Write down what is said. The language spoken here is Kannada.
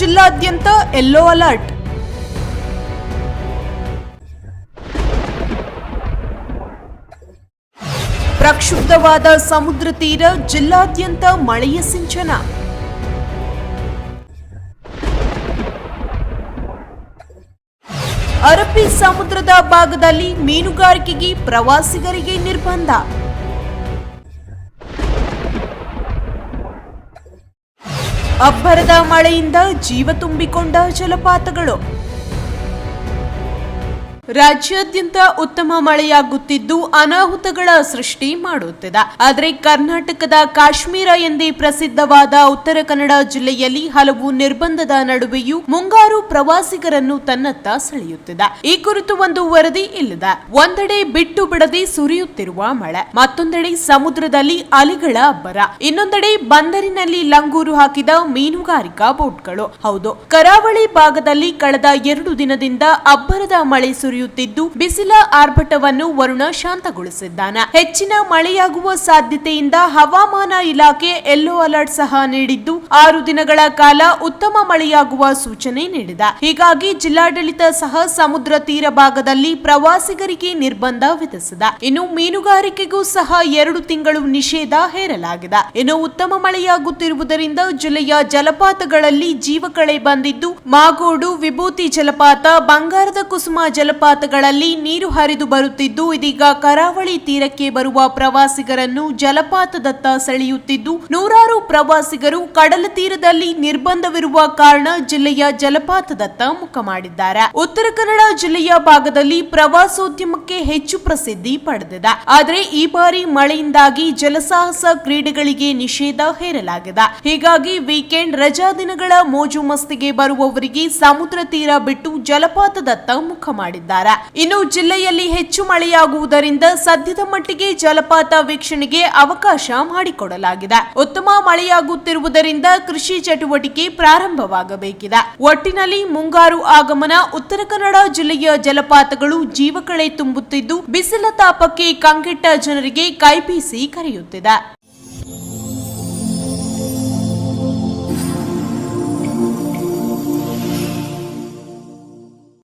ಜಿಲ್ಲಾದ್ಯಂತ ಎಲ್ಲೋ ಅಲರ್ಟ್ ಪ್ರಕ್ಷುಬ್ಧವಾದ ಸಮುದ್ರ ತೀರ ಜಿಲ್ಲಾದ್ಯಂತ ಮಳೆಯ ಸಿಂಚನ. ಅರಬ್ಬಿ ಸಮುದ್ರದ ಭಾಗದಲ್ಲಿ ಮೀನುಗಾರಿಕೆಗೆ ಪ್ರವಾಸಿಗರಿಗೆ ನಿರ್ಬಂಧ. ಅಬ್ಬರದ ಮಳೆಯಿಂದ ಜೀವ ತುಂಬಿಕೊಂಡ ಜಲಪಾತಗಳು. ರಾಜ್ಯಾದ್ಯಂತ ಉತ್ತಮ ಮಳೆಯಾಗುತ್ತಿದ್ದು ಅನಾಹುತಗಳ ಸೃಷ್ಟಿ ಮಾಡುತ್ತಿದೆ. ಆದರೆ ಕರ್ನಾಟಕದ ಕಾಶ್ಮೀರ ಎಂದೇ ಪ್ರಸಿದ್ಧವಾದ ಉತ್ತರ ಕನ್ನಡ ಜಿಲ್ಲೆಯಲ್ಲಿ ಹಲವು ನಿರ್ಬಂಧದ ನಡುವೆಯೂ ಮುಂಗಾರು ಪ್ರವಾಸಿಗರನ್ನು ತನ್ನತ್ತ ಸೆಳೆಯುತ್ತಿದೆ. ಈ ಕುರಿತು ಒಂದು ವರದಿ ಇಲ್ಲಿದೆ. ಒಂದೆಡೆ ಬಿಟ್ಟು ಬಿಡದೆ ಸುರಿಯುತ್ತಿರುವ ಮಳೆ, ಮತ್ತೊಂದೆಡೆ ಸಮುದ್ರದಲ್ಲಿ ಅಲೆಗಳ ಅಬ್ಬರ, ಇನ್ನೊಂದೆಡೆ ಬಂದರಿನಲ್ಲಿ ಲಂಗೂರು ಹಾಕಿದ ಮೀನುಗಾರಿಕಾ ಬೋಟ್ಗಳು. ಹೌದು, ಕರಾವಳಿ ಭಾಗದಲ್ಲಿ ಕಳೆದ ಎರಡು ದಿನದಿಂದ ಅಬ್ಬರದ ಮಳೆ ಸುರಿಯುತ್ತಿದ್ದು, ಬಿಸಿಲ ಆರ್ಭಟವನ್ನು ವರುಣ ಶಾಂತಗೊಳಿಸಿದ್ದಾನೆ. ಹೆಚ್ಚಿನ ಮಳೆಯಾಗುವ ಸಾಧ್ಯತೆಯಿಂದ ಹವಾಮಾನ ಇಲಾಖೆ ಯೆಲ್ಲೋ ಅಲರ್ಟ್ ಸಹ ನೀಡಿದ್ದು, ಆರು ದಿನಗಳ ಕಾಲ ಉತ್ತಮ ಮಳೆಯಾಗುವ ಸೂಚನೆ ನೀಡಿದೆ. ಹೀಗಾಗಿ ಜಿಲ್ಲಾಡಳಿತ ಸಹ ಸಮುದ್ರ ತೀರ ಭಾಗದಲ್ಲಿ ಪ್ರವಾಸಿಗರಿಗೆ ನಿರ್ಬಂಧ ವಿಧಿಸಿದೆ. ಇನ್ನು ಮೀನುಗಾರಿಕೆಗೂ ಸಹ ಎರಡು ತಿಂಗಳು ನಿಷೇಧ ಹೇರಲಾಗಿದೆ. ಇನ್ನು ಉತ್ತಮ ಮಳೆಯಾಗುತ್ತಿರುವುದರಿಂದ ಜಿಲ್ಲೆಯ ಜಲಪಾತಗಳಲ್ಲಿ ಜೀವಕಳೆ ಬಂದಿದ್ದು, ಮಾಗೋಡು, ವಿಭೂತಿ ಜಲಪಾತ, ಬಂಗಾರದ ಕುಸುಮ ಜಲಪಾತಗಳಲ್ಲಿ ನೀರು ಹರಿದು ಬರುತ್ತಿದ್ದು, ಇದೀಗ ಕರಾವಳಿ ತೀರಕ್ಕೆ ಬರುವ ಪ್ರವಾಸಿಗರನ್ನು ಜಲಪಾತದತ್ತ ಸೆಳೆಯುತ್ತಿದ್ದು, ನೂರಾರು ಪ್ರವಾಸಿಗರು ಕಡಲ ತೀರದಲ್ಲಿ ನಿರ್ಬಂಧವಿರುವ ಕಾರಣ ಜಿಲ್ಲೆಯ ಜಲಪಾತದತ್ತ ಮುಖ ಮಾಡಿದ್ದಾರೆ. ಉತ್ತರ ಕನ್ನಡ ಜಿಲ್ಲೆಯ ಭಾಗದಲ್ಲಿ ಪ್ರವಾಸೋದ್ಯಮಕ್ಕೆ ಹೆಚ್ಚು ಪ್ರಸಿದ್ಧಿ ಪಡೆದಿದೆ. ಆದರೆ ಈ ಬಾರಿ ಮಳೆಯಿಂದಾಗಿ ಜಲಸಾಹಸ ಕ್ರೀಡೆಗಳಿಗೆ ನಿಷೇಧ ಹೇರಲಾಗಿದೆ. ಹೀಗಾಗಿ ವೀಕೆಂಡ್ ರಜಾ ದಿನಗಳ ಮೋಜು ಮಸ್ತಿಗೆ ಬರುವವರಿಗೆ ಸಮುದ್ರ ತೀರ ಬಿಟ್ಟು ಜಲಪಾತದತ್ತ ಮುಖ ಮಾಡಿದ್ದಾರೆ. ಇನ್ನು ಜಿಲ್ಲೆಯಲ್ಲಿ ಹೆಚ್ಚು ಮಳೆಯಾಗುವುದರಿಂದ ಸದ್ಯದ ಮಟ್ಟಿಗೆ ಜಲಪಾತ ವೀಕ್ಷಣೆಗೆ ಅವಕಾಶ ಮಾಡಿಕೊಡಲಾಗಿದೆ. ಉತ್ತಮ ಮಳೆಯಾಗುತ್ತಿರುವುದರಿಂದ ಕೃಷಿ ಚಟುವಟಿಕೆ ಪ್ರಾರಂಭವಾಗಬೇಕಿದೆ. ಒಟ್ಟಿನಲ್ಲಿ ಮುಂಗಾರು ಆಗಮನ ಉತ್ತರ ಕನ್ನಡ ಜಿಲ್ಲೆಯ ಜಲಪಾತಗಳು ಜೀವಕಳೆ ತುಂಬುತ್ತಿದ್ದು, ಬಿಸಿಲ ತಾಪಕ್ಕೆ ಕಂಗೆಟ್ಟ ಜನರಿಗೆ ಕೈಬೀಸಿ ಕರೆಯುತ್ತಿದೆ.